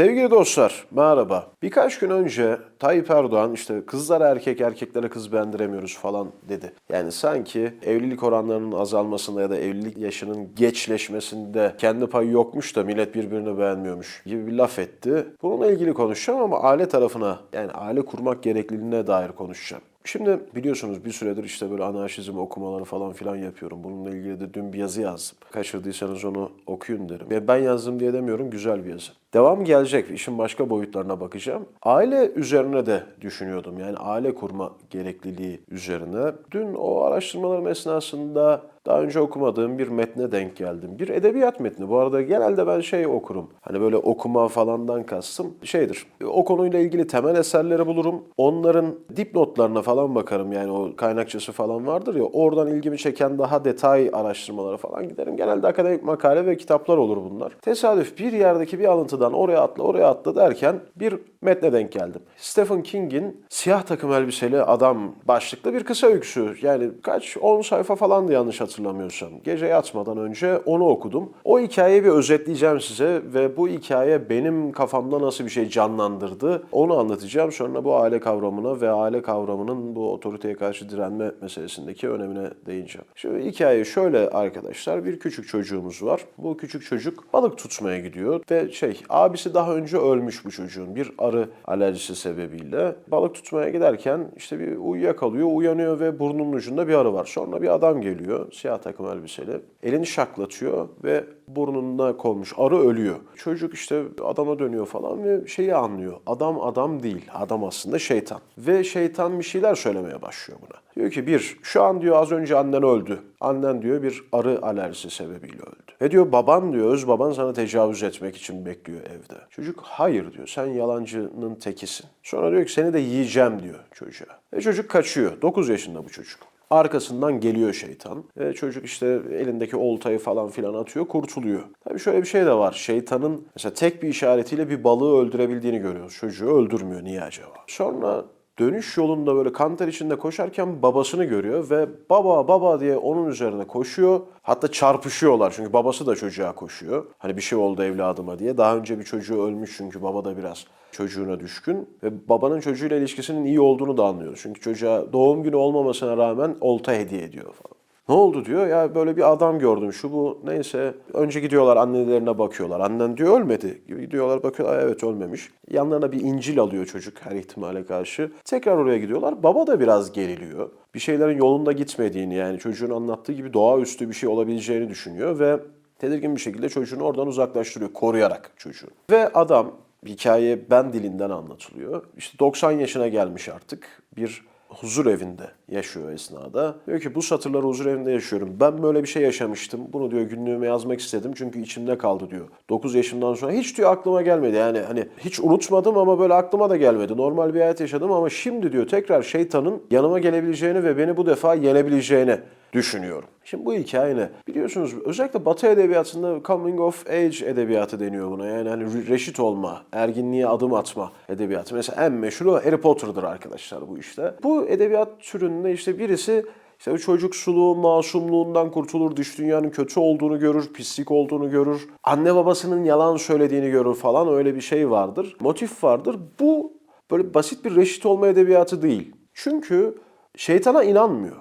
Sevgili dostlar, merhaba. Birkaç gün önce Tayyip Erdoğan işte kızlara erkek, erkeklere kız beğendiremiyoruz falan dedi. Yani sanki evlilik oranlarının azalmasında ya da evlilik yaşının geçleşmesinde kendi payı yokmuş da millet birbirini beğenmiyormuş gibi bir laf etti. Bununla ilgili konuşacağım ama aile tarafına yani aile kurmak gerekliliğine dair konuşacağım. Şimdi biliyorsunuz bir süredir işte böyle anarşizm okumaları falan filan yapıyorum. Bununla ilgili de dün bir yazı yazdım. Kaçırdıysanız onu okuyun derim. Ve ben yazdım diye demiyorum güzel bir yazı. Devam gelecek. İşin başka boyutlarına bakacağım. Aile üzerine de düşünüyordum. Yani aile kurma gerekliliği üzerine. Dün o araştırmalarım esnasında daha önce okumadığım bir metne denk geldim. Bir edebiyat metni. Bu arada genelde ben şey okurum. Hani böyle okuma falandan kastım şeydir. O konuyla ilgili temel eserleri bulurum. Onların dipnotlarına falan bakarım. Yani o kaynakçası falan vardır ya. Oradan ilgimi çeken daha detay araştırmalara falan giderim. Genelde akademik makale ve kitaplar olur bunlar. Tesadüf bir yerdeki bir alıntıdan oraya atla oraya atla derken bir metne denk geldim. Stephen King'in Siyah Takım Elbiseli Adam başlıklı bir kısa öyküsü. Yani kaç 10 sayfa falandı yanlış hatırlamıyorsam. Gece yatmadan önce onu okudum. O hikayeyi bir özetleyeceğim size ve bu hikaye benim kafamda nasıl bir şey canlandırdı onu anlatacağım. Sonra bu aile kavramına ve aile kavramının bu otoriteye karşı direnme meselesindeki önemine değineceğim. Şimdi hikaye şöyle arkadaşlar. Bir küçük çocuğumuz var. Bu küçük çocuk balık tutmaya gidiyor ve şey abisi daha önce ölmüş bu çocuğun bir arı alerjisi sebebiyle. Balık tutmaya giderken işte bir uyuyakalıyor, uyanıyor ve burnunun ucunda bir arı var. Sonra bir adam geliyor, siyah takım elbiseli. Elini şaklatıyor ve burnuna konmuş arı ölüyor. Çocuk işte adama dönüyor falan ve şeyi anlıyor. Adam adam değil. Adam aslında şeytan. Ve şeytan bir şeyler söylemeye başlıyor buna. Diyor ki bir, şu an diyor az önce annen öldü. Annen diyor bir arı alerjisi sebebiyle öldü. Ve diyor baban diyor öz baban sana tecavüz etmek için bekliyor evde. Çocuk hayır diyor sen yalancının tekisin. Sonra diyor ki seni de yiyeceğim diyor çocuğa. Ve çocuk kaçıyor. 9 yaşında bu çocuk. Arkasından geliyor şeytan. Ve çocuk işte elindeki oltayı falan filan atıyor, kurtuluyor. Tabii şöyle bir şey de var. Şeytanın mesela tek bir işaretiyle bir balığı öldürebildiğini görüyoruz. Çocuğu öldürmüyor. Niye acaba? Sonra dönüş yolunda böyle kanter içinde koşarken babasını görüyor ve baba baba diye onun üzerine koşuyor. Hatta çarpışıyorlar çünkü babası da çocuğa koşuyor. Hani bir şey oldu evladıma diye. Daha önce bir çocuğu ölmüş çünkü baba da biraz çocuğuna düşkün. Ve babanın çocuğuyla ilişkisinin iyi olduğunu da anlıyoruz. Çünkü çocuğa doğum günü olmamasına rağmen olta hediye ediyor falan. Ne oldu diyor ya böyle bir adam gördüm şu bu neyse. Önce gidiyorlar annelerine bakıyorlar. Annen diyor ölmedi. Gidiyorlar bakıyorlar evet ölmemiş. Yanlarına bir İncil alıyor çocuk her ihtimale karşı. Tekrar oraya gidiyorlar. Baba da biraz geriliyor. Bir şeylerin yolunda gitmediğini yani çocuğun anlattığı gibi doğaüstü bir şey olabileceğini düşünüyor ve tedirgin bir şekilde çocuğunu oradan uzaklaştırıyor koruyarak çocuğu. Ve adam hikaye ben dilinden anlatılıyor. İşte 90 yaşına gelmiş artık bir huzur evinde yaşıyor esnada. Diyor ki bu satırları huzur evinde yaşıyorum. Ben böyle bir şey yaşamıştım. Bunu diyor günlüğüme yazmak istedim çünkü içimde kaldı diyor. 9 yaşımdan sonra hiç diyor aklıma gelmedi. Yani hani hiç unutmadım ama böyle aklıma da gelmedi. Normal bir hayat yaşadım ama şimdi diyor tekrar şeytanın yanıma gelebileceğini ve beni bu defa yenebileceğini düşünüyorum. Şimdi bu hikaye ne? Biliyorsunuz özellikle Batı edebiyatında coming of age edebiyatı deniyor buna. Yani hani reşit olma, erginliğe adım atma edebiyatı. Mesela en meşhuru Harry Potter'dır arkadaşlar bu işte. Bu edebiyat türünde işte birisi işte o çocuksuluğu, masumluğundan kurtulur, dış dünyanın kötü olduğunu görür, pislik olduğunu görür. Anne babasının yalan söylediğini görür falan öyle bir şey vardır. Motif vardır. Bu böyle basit bir reşit olma edebiyatı değil. Çünkü şeytana inanmıyor.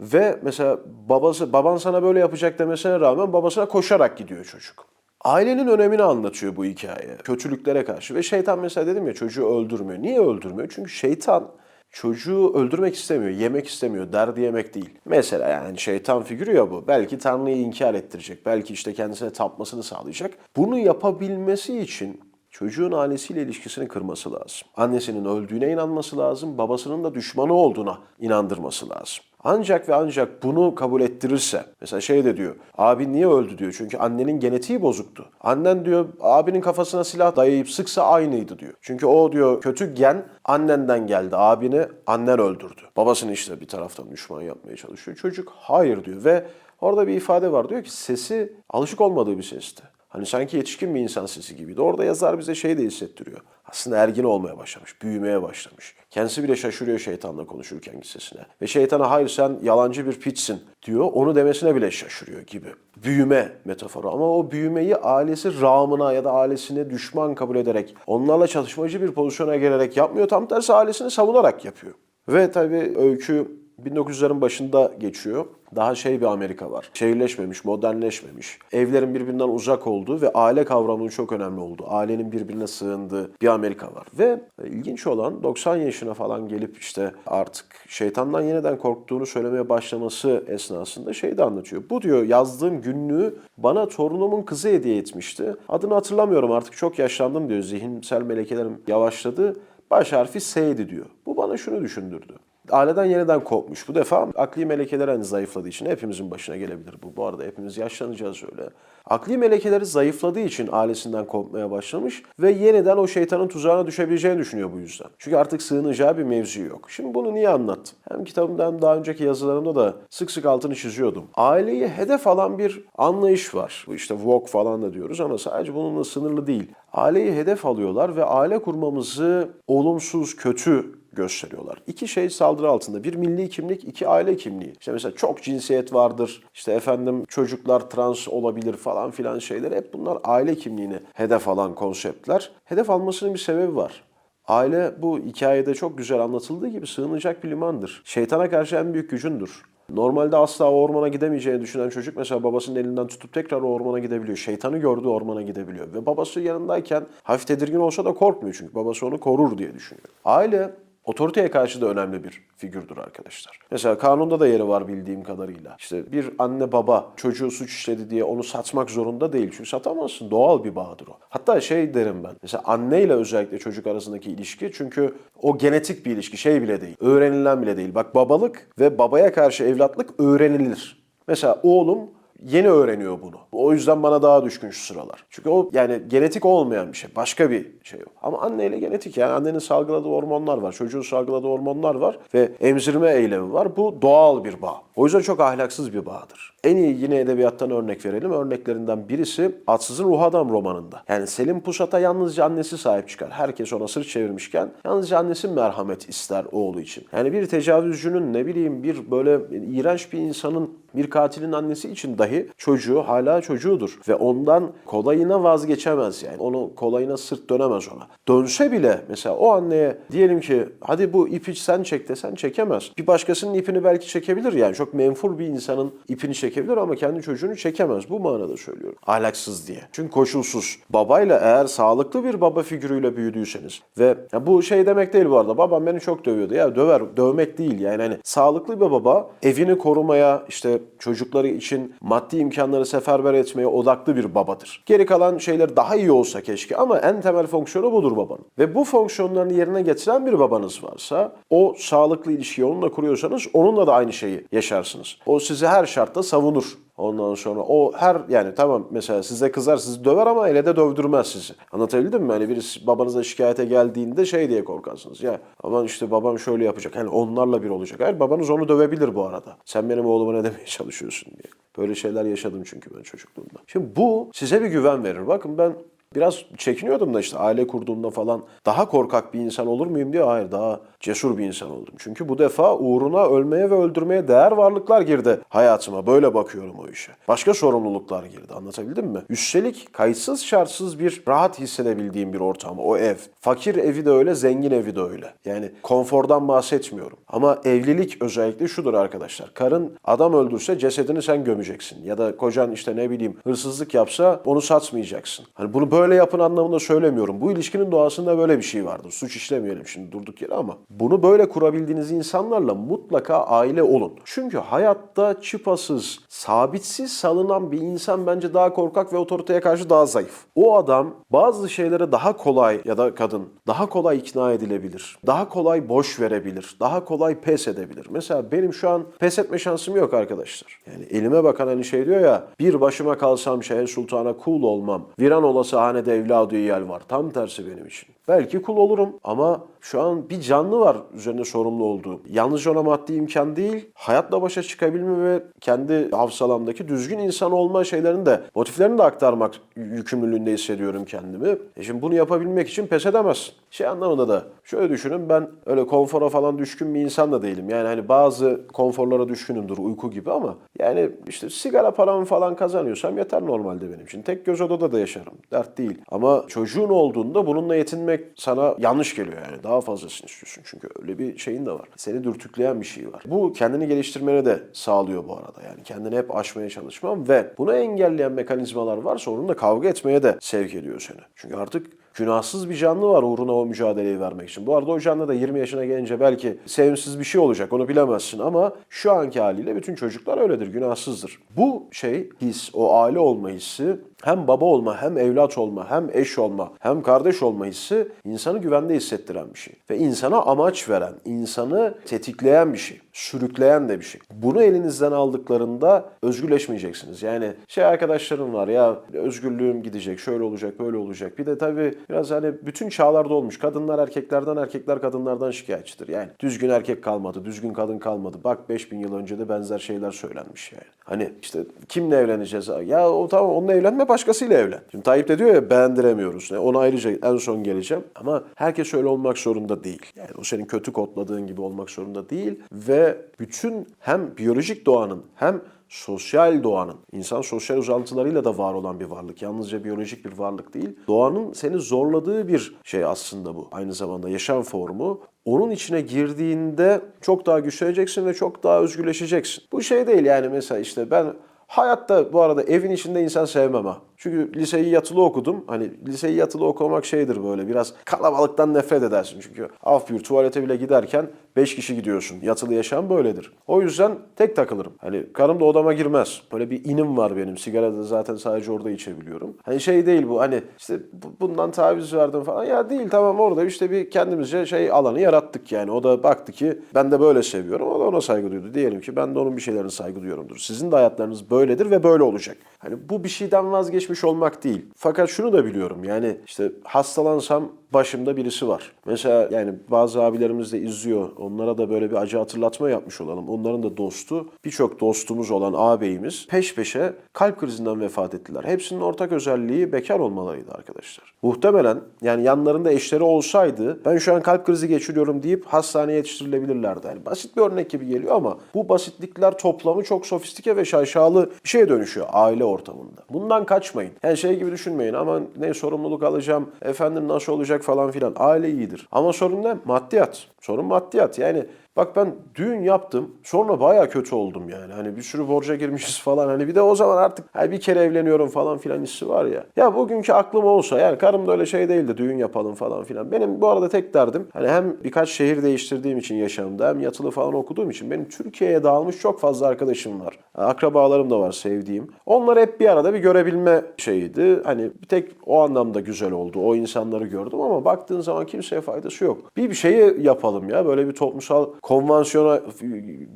Ve mesela babası baban sana böyle yapacak demesine rağmen babasına koşarak gidiyor çocuk. Ailenin önemini anlatıyor bu hikaye. Kötülüklere karşı. Ve şeytan mesela dedim ya çocuğu öldürmüyor. Niye öldürmüyor? Çünkü şeytan çocuğu öldürmek istemiyor, yemek istemiyor, derdi yemek değil. Mesela yani şeytan figürü ya bu. Belki Tanrı'yı inkar ettirecek, belki işte kendisine tapmasını sağlayacak. Bunu yapabilmesi için çocuğun ailesiyle ilişkisini kırması lazım. Annesinin öldüğüne inanması lazım, babasının da düşmanı olduğuna inandırması lazım. Ancak ve ancak bunu kabul ettirirse, mesela şey de diyor, abi niye öldü diyor çünkü annenin genetiği bozuktu. Annen diyor abinin kafasına silah dayayıp sıksa aynıydı diyor. Çünkü o diyor kötü gen annenden geldi, abini annen öldürdü. Babasını işte bir taraftan düşman yapmaya çalışıyor. Çocuk hayır diyor ve orada bir ifade var diyor ki sesi alışık olmadığı bir sesti. Hani sanki yetişkin bir insan sesi gibiydi. Orada yazar bize şey de hissettiriyor. aslında ergin olmaya başlamış, büyümeye başlamış. Kendisi bile şaşırıyor şeytanla konuşurken gitsesine. Ve şeytana hayır sen yalancı bir piçsin diyor. Onu demesine bile şaşırıyor gibi. Büyüme metaforu ama o büyümeyi ailesi rağmına ya da ailesine düşman kabul ederek, onlarla çalışmacı bir pozisyona gelerek yapmıyor. Tam tersi ailesini savunarak yapıyor. Ve tabii öykü 1900'lerin başında geçiyor. Daha şey bir Amerika var. Şehirleşmemiş, modernleşmemiş. Evlerin birbirinden uzak olduğu ve aile kavramının çok önemli olduğu, ailenin birbirine sığındığı bir Amerika var. Ve ilginç olan 90 yaşına falan gelip işte artık şeytandan yeniden korktuğunu söylemeye başlaması esnasında şey de anlatıyor. Bu diyor yazdığım günlüğü bana torunumun kızı hediye etmişti. Adını hatırlamıyorum artık çok yaşlandım diyor. Zihinsel melekelerim yavaşladı. Baş harfi S'ydi diyor. Bu bana şunu düşündürdü. Aileden yeniden kopmuş. Bu defa akli melekeler hani zayıfladığı için hepimizin başına gelebilir bu. Bu arada hepimiz yaşlanacağız öyle. Akli melekeleri zayıfladığı için ailesinden kopmaya başlamış ve yeniden o şeytanın tuzağına düşebileceğini düşünüyor bu yüzden. Çünkü artık sığınacağı bir mevzi yok. Şimdi bunu niye anlattım? Hem kitabımda hem daha önceki yazılarımda da sık sık altını çiziyordum. Aileyi hedef alan bir anlayış var. Bu işte Vogue falan da diyoruz ama sadece bununla sınırlı değil. Aileyi hedef alıyorlar ve aile kurmamızı olumsuz, kötü gösteriyorlar. İki şey saldırı altında. Bir milli kimlik, iki aile kimliği. İşte mesela çok cinsiyet vardır. İşte efendim çocuklar trans olabilir falan filan şeyler. Hep bunlar aile kimliğini hedef alan konseptler. Hedef almasının bir sebebi var. Aile bu hikayede çok güzel anlatıldığı gibi sığınacak bir limandır. Şeytana karşı en büyük gücündür. Normalde asla ormana gidemeyeceğini düşünen çocuk mesela babasının elinden tutup tekrar ormana gidebiliyor. Şeytanı gördüğü ormana gidebiliyor. Ve babası yanındayken hafif tedirgin olsa da korkmuyor çünkü babası onu korur diye düşünüyor. Aile otoriteye karşı da önemli bir figürdür arkadaşlar. Mesela kanunda da yeri var bildiğim kadarıyla. İşte bir anne baba çocuğu suç işledi diye onu satmak zorunda değil. Çünkü satamazsın. Doğal bir bağdır o. Hatta şey derim ben. Mesela anneyle özellikle çocuk arasındaki ilişki çünkü o genetik bir ilişki şey bile değil. Öğrenilen bile değil. Bak babalık ve babaya karşı evlatlık öğrenilir. Mesela oğlum yeni öğreniyor bunu. O yüzden bana daha düşkün şu sıralar. Çünkü o yani genetik olmayan bir şey. Başka bir şey. Ama anneyle genetik yani annenin salgıladığı hormonlar var. Çocuğun salgıladığı hormonlar var ve emzirme eylemi var. Bu doğal bir bağ. O yüzden çok ahlaksız bir bağdır. En iyi yine edebiyattan örnek verelim. Örneklerinden birisi Atsız'ın Ruh Adam romanında. Yani Selim Pusat'a yalnızca annesi sahip çıkar. Herkes ona sırt çevirmişken yalnızca annesi merhamet ister oğlu için. Yani bir tecavüzcünün ne bileyim bir böyle iğrenç bir insanın bir katilin annesi için dahi çocuğu hala çocuğudur. Ve ondan kolayına vazgeçemez yani. Onu kolayına sırt dönemez ona. Dönse bile mesela o anneye diyelim ki hadi bu ipi sen çek desen çekemez. Bir başkasının ipini belki çekebilir yani. Çok menfur bir insanın ipini çekebilir ama kendi çocuğunu çekemez. Bu manada söylüyorum. Ahlaksız diye. Çünkü koşulsuz. Babayla eğer sağlıklı bir baba figürüyle büyüdüyseniz ve ya bu şey demek değil bu arada. Babam beni çok dövüyordu. Ya döver, dövmek değil yani hani sağlıklı bir baba evini korumaya işte çocukları için maddi imkanları seferber etmeye odaklı bir babadır. Geri kalan şeyler daha iyi olsa keşke ama en temel fonksiyonu budur babanın. Ve bu fonksiyonlarını yerine getiren bir babanız varsa o sağlıklı ilişkiyi onunla kuruyorsanız onunla da aynı şeyi yaşarsınız. O sizi her şartta savunur. Ondan sonra o her yani tamam mesela size kızar sizi döver ama ele de dövdürmez sizi. Anlatabildim mi? Hani birisi babanıza şikayete geldiğinde şey diye korkarsınız. Ya aman işte babam şöyle yapacak. Yani onlarla bir olacak. Hayır babanız onu dövebilir bu arada. Sen benim oğluma ne demeye çalışıyorsun diye. Böyle şeyler yaşadım çünkü ben çocukluğumda. Şimdi bu size bir güven verir. Bakın ben Biraz çekiniyordum da işte aile kurduğumda falan daha korkak bir insan olur muyum diye. Hayır daha cesur bir insan oldum. Çünkü bu defa uğruna ölmeye ve öldürmeye değer varlıklar girdi hayatıma. Böyle bakıyorum o işe. Başka sorumluluklar girdi anlatabildim mi? Üstelik kayıtsız şartsız bir rahat hissedebildiğim bir ortam o ev. Fakir evi de öyle zengin evi de öyle. Yani konfordan bahsetmiyorum. Ama evlilik özellikle şudur arkadaşlar. Karın adam öldürse cesedini sen gömeceksin. Ya da kocan işte ne bileyim hırsızlık yapsa onu satmayacaksın. Hani bunu böyle yapın anlamında söylemiyorum. Bu ilişkinin doğasında böyle bir şey vardır. Suç işlemeyelim şimdi durduk yere ama bunu böyle kurabildiğiniz insanlarla mutlaka aile olun. Çünkü hayatta çıpasız, sabitsiz salınan bir insan bence daha korkak ve otoriteye karşı daha zayıf. O adam bazı şeylere daha kolay ya da kadın daha kolay ikna edilebilir. Daha kolay boş verebilir. Daha kolay pes edebilir. Mesela benim şu an pes etme şansım yok arkadaşlar. Yani elime bakan hani şey diyor ya bir başıma kalsam şehir sultana kul olmam. Viran olası tane de evladı iyal var. Tam tersi benim için. Belki kul olurum ama şu an bir canlı var üzerine sorumlu olduğum. Yalnızca ona maddi imkan değil, hayatla başa çıkabilme ve kendi hafsalamdaki düzgün insan olma şeylerini de, motiflerini de aktarmak yükümlülüğünde hissediyorum kendimi. E şimdi bunu yapabilmek için pes edemezsin. Şey anlamında da şöyle düşünün ben öyle konfora falan düşkün bir insan da değilim. Yani hani bazı konforlara düşkünümdür uyku gibi ama yani işte sigara paramı falan kazanıyorsam yeter normalde benim için. Tek göz odada da yaşarım. Dert değil. Ama çocuğun olduğunda bununla yetinmek sana yanlış geliyor yani. Daha fazlasını istiyorsun çünkü öyle bir şeyin de var. Seni dürtükleyen bir şey var. Bu kendini geliştirmeni de sağlıyor bu arada. Yani kendini hep aşmaya çalışmam ve bunu engelleyen mekanizmalar varsa onunla kavga etmeye de sevk ediyor seni. Çünkü artık günahsız bir canlı var uğruna o mücadeleyi vermek için. Bu arada o canlı da 20 yaşına gelince belki sevimsiz bir şey olacak onu bilemezsin ama şu anki haliyle bütün çocuklar öyledir, günahsızdır. Bu şey his, o aile olma hissi hem baba olma, hem evlat olma, hem eş olma, hem kardeş olma hissi insanı güvende hissettiren bir şey. Ve insana amaç veren, insanı tetikleyen bir şey, sürükleyen de bir şey. Bunu elinizden aldıklarında özgürleşmeyeceksiniz. Yani şey arkadaşlarım var ya özgürlüğüm gidecek, şöyle olacak, böyle olacak. Bir de tabii biraz hani bütün çağlarda olmuş. Kadınlar erkeklerden, erkekler kadınlardan şikayetçidir. Yani düzgün erkek kalmadı, düzgün kadın kalmadı. Bak 5000 yıl önce de benzer şeyler söylenmiş yani. Hani işte kimle evleneceğiz? Ya o tamam onunla evlenme başkasıyla evlen. Şimdi Tayyip de diyor ya beğendiremiyoruz. Yani ona ayrıca en son geleceğim. Ama herkes öyle olmak zorunda değil. Yani o senin kötü kodladığın gibi olmak zorunda değil. Ve bütün hem biyolojik doğanın hem sosyal doğanın, insan sosyal uzantılarıyla da var olan bir varlık. Yalnızca biyolojik bir varlık değil. Doğanın seni zorladığı bir şey aslında bu. Aynı zamanda yaşam formu. Onun içine girdiğinde çok daha güçleneceksin ve çok daha özgürleşeceksin. Bu şey değil yani mesela işte ben Hayatta bu arada evin içinde insan sevmem ha. Çünkü liseyi yatılı okudum. Hani liseyi yatılı okumak şeydir böyle biraz kalabalıktan nefret edersin. Çünkü af bir tuvalete bile giderken 5 kişi gidiyorsun. Yatılı yaşam böyledir. O yüzden tek takılırım. Hani karım da odama girmez. Böyle bir inim var benim. Sigara da zaten sadece orada içebiliyorum. Hani şey değil bu hani işte bu- bundan taviz verdim falan. Ya değil tamam orada işte bir kendimizce şey alanı yarattık yani. O da baktı ki ben de böyle seviyorum. O da ona saygı duydu. Diyelim ki ben de onun bir şeylerine saygı duyuyorumdur. Sizin de hayatlarınız böyledir ve böyle olacak. Hani bu bir şeyden vazgeçmiş olmak değil. Fakat şunu da biliyorum yani işte hastalansam başımda birisi var. Mesela yani bazı abilerimiz de izliyor. Onlara da böyle bir acı hatırlatma yapmış olalım. Onların da dostu, birçok dostumuz olan ağabeyimiz peş peşe kalp krizinden vefat ettiler. Hepsinin ortak özelliği bekar olmalarıydı arkadaşlar. Muhtemelen yani yanlarında eşleri olsaydı ben şu an kalp krizi geçiriyorum deyip hastaneye yetiştirilebilirlerdi. Yani basit bir örnek gibi geliyor ama bu basitlikler toplamı çok sofistike ve şaşalı bir şeye dönüşüyor aile ortamında. Bundan kaçmayın. Yani şey gibi düşünmeyin ama ne sorumluluk alacağım, efendim nasıl olacak falan filan. Aile iyidir. Ama sorun ne? Maddiyat. Sorun maddiyat. Yani Bak ben düğün yaptım. Sonra baya kötü oldum yani. Hani bir sürü borca girmişiz falan. Hani bir de o zaman artık hani bir kere evleniyorum falan filan hissi var ya. Ya bugünkü aklım olsa yani karım da öyle şey değildi düğün yapalım falan filan. Benim bu arada tek derdim hani hem birkaç şehir değiştirdiğim için yaşamda hem yatılı falan okuduğum için benim Türkiye'ye dağılmış çok fazla arkadaşım var. Akrabalarım da var sevdiğim. Onları hep bir arada bir görebilme şeyiydi. Hani bir tek o anlamda güzel oldu. O insanları gördüm ama baktığın zaman kimseye faydası yok. Bir bir şeyi yapalım ya. Böyle bir toplumsal konvansiyona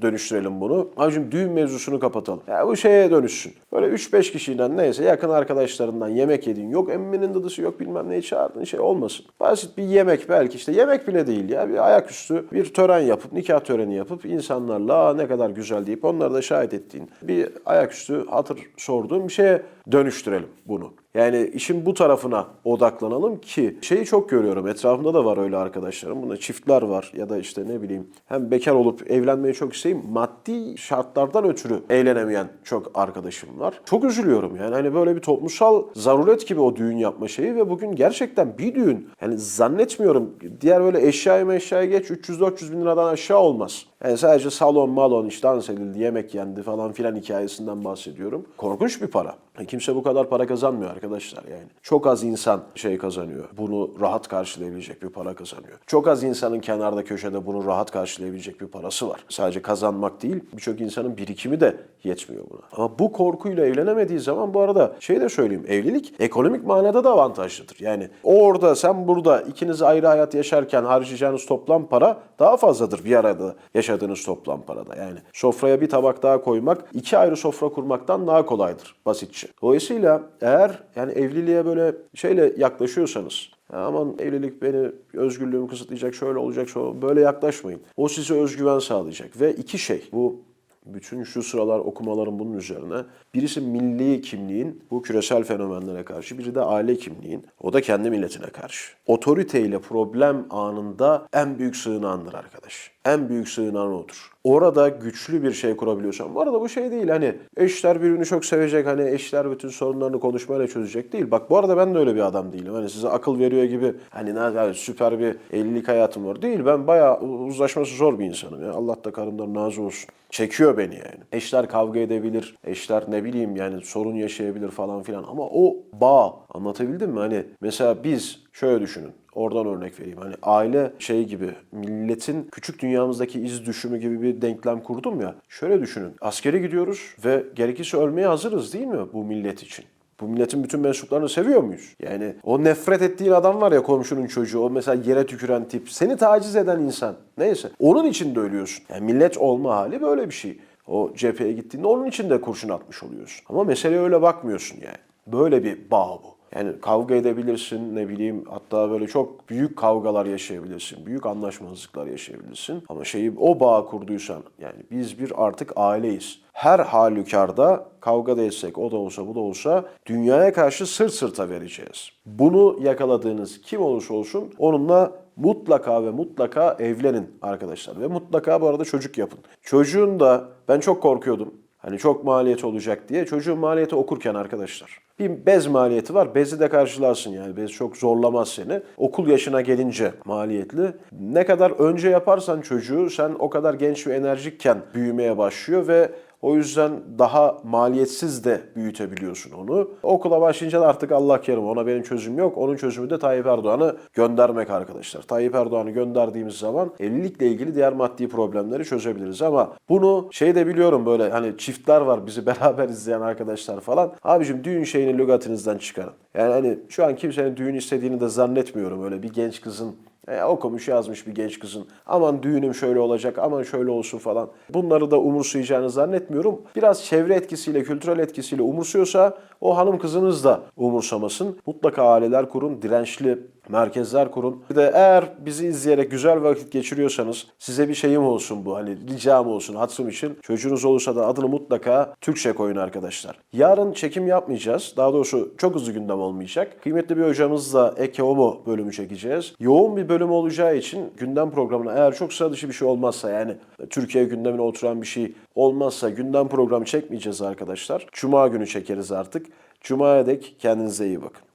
dönüştürelim bunu. Abicim düğün mevzusunu kapatalım. Ya bu şeye dönüşsün. Böyle 3-5 kişiden neyse yakın arkadaşlarından yemek yedin. Yok emminin dadısı yok bilmem neyi çağırdın şey olmasın. Basit bir yemek belki işte yemek bile değil ya. Bir ayaküstü bir tören yapıp nikah töreni yapıp insanlarla "Aa, ne kadar güzel deyip onları da şahit ettiğin bir ayaküstü hatır sorduğun bir şeye dönüştürelim bunu. Yani işin bu tarafına odaklanalım ki şeyi çok görüyorum. Etrafımda da var öyle arkadaşlarım. Bunda çiftler var ya da işte ne bileyim hem bekar olup evlenmeyi çok isteyeyim maddi şartlardan ötürü eğlenemeyen çok arkadaşım var. Çok üzülüyorum yani hani böyle bir toplumsal zaruret gibi o düğün yapma şeyi ve bugün gerçekten bir düğün yani zannetmiyorum diğer böyle eşyaya meşyaya geç 300-400 bin liradan aşağı olmaz. Yani sadece salon malon işte dans edildi, yemek yendi falan filan hikayesinden bahsediyorum. Korkunç bir para. E, Kimse bu kadar para kazanmıyor arkadaşlar yani. Çok az insan şey kazanıyor. Bunu rahat karşılayabilecek bir para kazanıyor. Çok az insanın kenarda köşede bunu rahat karşılayabilecek bir parası var. Sadece kazanmak değil birçok insanın birikimi de yetmiyor buna. Ama bu korkuyla evlenemediği zaman bu arada şey de söyleyeyim evlilik ekonomik manada da avantajlıdır. Yani orada sen burada ikiniz ayrı hayat yaşarken harcayacağınız toplam para daha fazladır bir arada yaşadığınız yaşadığınız toplam parada. Yani sofraya bir tabak daha koymak iki ayrı sofra kurmaktan daha kolaydır basitçe. Dolayısıyla eğer yani evliliğe böyle şeyle yaklaşıyorsanız ya aman evlilik beni özgürlüğümü kısıtlayacak, şöyle olacak, şöyle böyle yaklaşmayın. O size özgüven sağlayacak. Ve iki şey bu bütün şu sıralar okumaların bunun üzerine. Birisi milli kimliğin bu küresel fenomenlere karşı, biri de aile kimliğin, o da kendi milletine karşı. Otoriteyle problem anında en büyük sığınağındır arkadaş. En büyük sığınağın odur. Orada güçlü bir şey kurabiliyorsan. Bu arada bu şey değil hani eşler birbirini çok sevecek hani eşler bütün sorunlarını konuşmayla çözecek değil. Bak bu arada ben de öyle bir adam değilim. Hani size akıl veriyor gibi hani ne yani süper bir evlilik hayatım var. Değil ben bayağı uzlaşması zor bir insanım ya. Allah da karımdan razı olsun. Çekiyor beni yani. Eşler kavga edebilir. Eşler ne bileyim yani sorun yaşayabilir falan filan. Ama o bağ anlatabildim mi? Hani mesela biz şöyle düşünün. Oradan örnek vereyim. Hani aile şey gibi milletin küçük dünyamızdaki iz düşümü gibi bir denklem kurdum ya. Şöyle düşünün. Askere gidiyoruz ve gerekirse ölmeye hazırız değil mi bu millet için? Bu milletin bütün mensuplarını seviyor muyuz? Yani o nefret ettiğin adam var ya komşunun çocuğu, o mesela yere tüküren tip, seni taciz eden insan. Neyse. Onun için de ölüyorsun. Yani millet olma hali böyle bir şey. O cepheye gittiğinde onun için de kurşun atmış oluyorsun. Ama meseleye öyle bakmıyorsun yani. Böyle bir bağ bu. Yani kavga edebilirsin ne bileyim hatta böyle çok büyük kavgalar yaşayabilirsin. Büyük anlaşmazlıklar yaşayabilirsin. Ama şeyi o bağ kurduysan yani biz bir artık aileyiz. Her halükarda kavga da etsek o da olsa bu da olsa dünyaya karşı sırt sırta vereceğiz. Bunu yakaladığınız kim olursa olsun onunla mutlaka ve mutlaka evlenin arkadaşlar. Ve mutlaka bu arada çocuk yapın. Çocuğun da ben çok korkuyordum. Hani çok maliyet olacak diye. Çocuğun maliyeti okurken arkadaşlar. Bir bez maliyeti var. Bezi de karşılarsın yani. Bez çok zorlamaz seni. Okul yaşına gelince maliyetli. Ne kadar önce yaparsan çocuğu sen o kadar genç ve enerjikken büyümeye başlıyor ve o yüzden daha maliyetsiz de büyütebiliyorsun onu. Okula başlayınca da artık Allah kerim ona benim çözüm yok. Onun çözümü de Tayyip Erdoğan'ı göndermek arkadaşlar. Tayyip Erdoğan'ı gönderdiğimiz zaman evlilikle ilgili diğer maddi problemleri çözebiliriz. Ama bunu şey de biliyorum böyle hani çiftler var bizi beraber izleyen arkadaşlar falan. Abicim düğün şeyini lügatınızdan çıkarın. Yani hani şu an kimsenin düğün istediğini de zannetmiyorum. Öyle bir genç kızın e, okumuş yazmış bir genç kızın aman düğünüm şöyle olacak aman şöyle olsun falan. Bunları da umursayacağını zannetmiyorum. Biraz çevre etkisiyle, kültürel etkisiyle umursuyorsa o hanım kızınız da umursamasın. Mutlaka aileler kurun, dirençli merkezler kurun. Bir de eğer bizi izleyerek güzel vakit geçiriyorsanız size bir şeyim olsun bu hani ricam olsun hatırım için. Çocuğunuz olursa da adını mutlaka Türkçe koyun arkadaşlar. Yarın çekim yapmayacağız. Daha doğrusu çok hızlı gündem olmayacak. Kıymetli bir hocamızla Eke Homo bölümü çekeceğiz. Yoğun bir bölüm olacağı için gündem programına eğer çok sıra dışı bir şey olmazsa yani Türkiye gündemine oturan bir şey olmazsa gündem programı çekmeyeceğiz arkadaşlar. Cuma günü çekeriz artık. Cuma'ya dek kendinize iyi bakın.